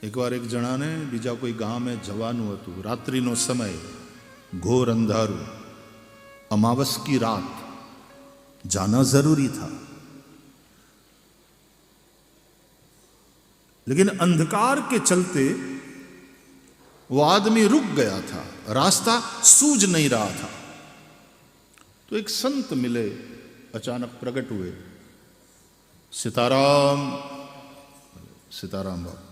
એકવાર એક જણાને બીજા કોઈ ગામે જવાનું હતું રાત્રિનો સમય ઘોર અંધારું अमावस की रात जाना जरूरी था लेकिन अंधकार के चलते वो आदमी रुक गया था रास्ता सूझ नहीं रहा था तो एक संत मिले अचानक प्रकट हुए सीताराम सीताराम बाबू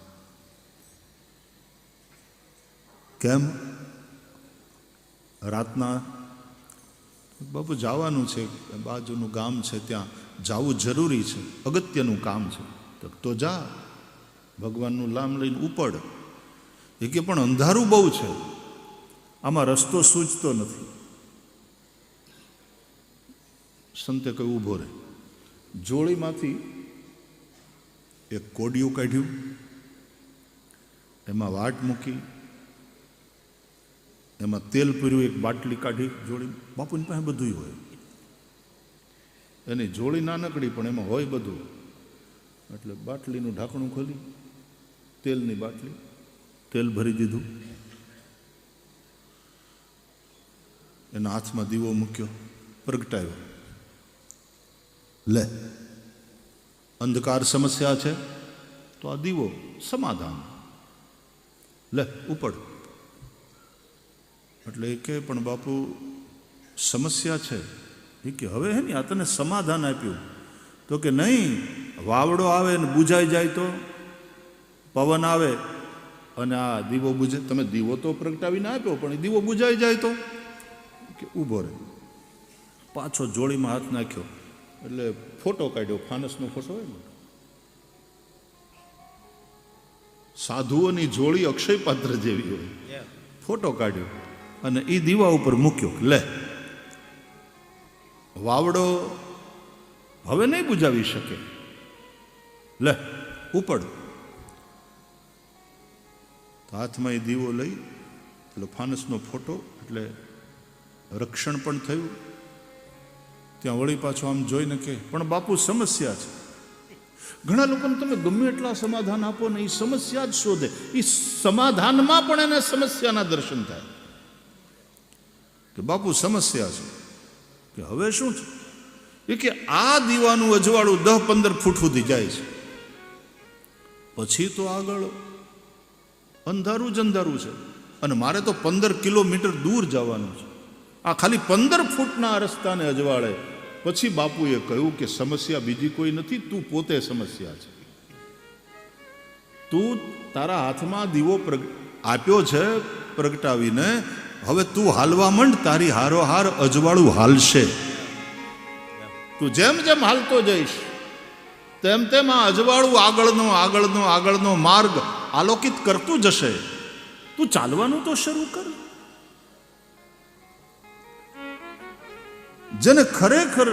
કેમ? રાતના બાપુ જવાનું છે, બાજુનું ગામ છે ત્યાં. જવું જરૂરી છે, અગત્યનું કામ છે. તો જા, ભગવાનનું નામ લઈને ઉપડ. એ કે પણ અંધારું બહુ છે. આમાં રસ્તો સૂચતો નથી. સંતે કહ્યું ઊભો રહે. જોળીમાંથી એક કોડિયું કાઢ્યું. એમાં વાટ મૂકી એમાં તેલ પૂર્યું એક બાટલી કાઢી, જોડી, બાપુની પાસે બધું હોય. એની જોડી નાનકડી, પણ એમાં હોય બધું. એટલે બાટલીનું ઢાંકણું ખોલી, તેલની બાટલી, તેલ ભરી દીધું. એના હાથમાં દીવો મૂક્યો, પ્રગટાયો. લે, અંધકાર સમસ્યા છે, તો આ દીવો સમાધાન. લે, ઉપડ. એટલે એ કે પણ બાપુ સમસ્યા છે. એ કે હવે હે ને આ તને સમાધાન આપ્યું. તો કે નહીં વાવડો આવે ને બુજાઈ જાય તો? પવન આવે અને આ દીવો બુજે તમે દીવો તો પ્રગટાવીને આપ્યો પણ એ દીવો બુજાઈ જાય તો? કે ઊભો રહે. પાછો જોડીમાં હાથ નાખ્યો એટલે ફોટો કાઢ્યો ફાનસનો ફોટો હોય ને. સાધુઓની જોડી અક્ષય પાત્ર જેવી હોય. ફોટો કાઢ્યો. અને એ દીવા ઉપર મૂક્યો લે. વાવડો હવે નહીં બુજાવી શકે. લે, ઉપડ. હાથમાં એ દીવો લઈ એટલે ફાનસનો ફોટો, એટલે રક્ષણ પણ થયું. ત્યાં વળી પાછો આમ જોઈને કે, પણ બાપુ, સમસ્યા છે. ઘણા લોકોને તમે ગમે એટલા સમાધાન આપો ને એ સમસ્યા જ શોધે. એ સમાધાનમાં પણ એને સમસ્યાના દર્શન થાય. કે બાપુ સમસ્યા છે. કે હવે શું છે? એ કે આ દીવાનું અજવાળું દહ પંદર ફૂટ સુધી જાય છે. પછી તો આગળ અંધારું જ અંધારું છે. અને મારે તો પંદર કિલોમીટર દૂર જવાનું છે. આ ખાલી પંદર ફૂટના રસ્તાને અજવાળે. પછી બાપુએ કહ્યું કે સમસ્યા બીજી કોઈ નથી, તું પોતે સમસ્યા છે. તું તારા હાથમાં દીવો આપ્યો છે પ્રગટાવીને હવે તું હાલવા માંડ, તારી હારોહાર અજવાળું હાલશે. તું જેમ જેમ હાલતો જઈશ, તેમ તેમ આ અજવાળું આગળનો આગળનો આગળનો માર્ગ આલોકિત કરતું જશે. તું ચાલવાનું તો શરૂ કર. જેને ખરેખર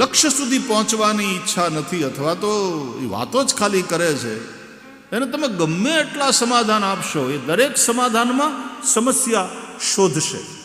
લક્ષ્ય સુધી પહોંચવાની ઈચ્છા નથી, અથવા તો એ વાતો જ ખાલી કરે છે એને તમે ગમે એટલા સમાધાન આપશો એ દરેક સમાધાનમાં સમસ્યા શોધશે.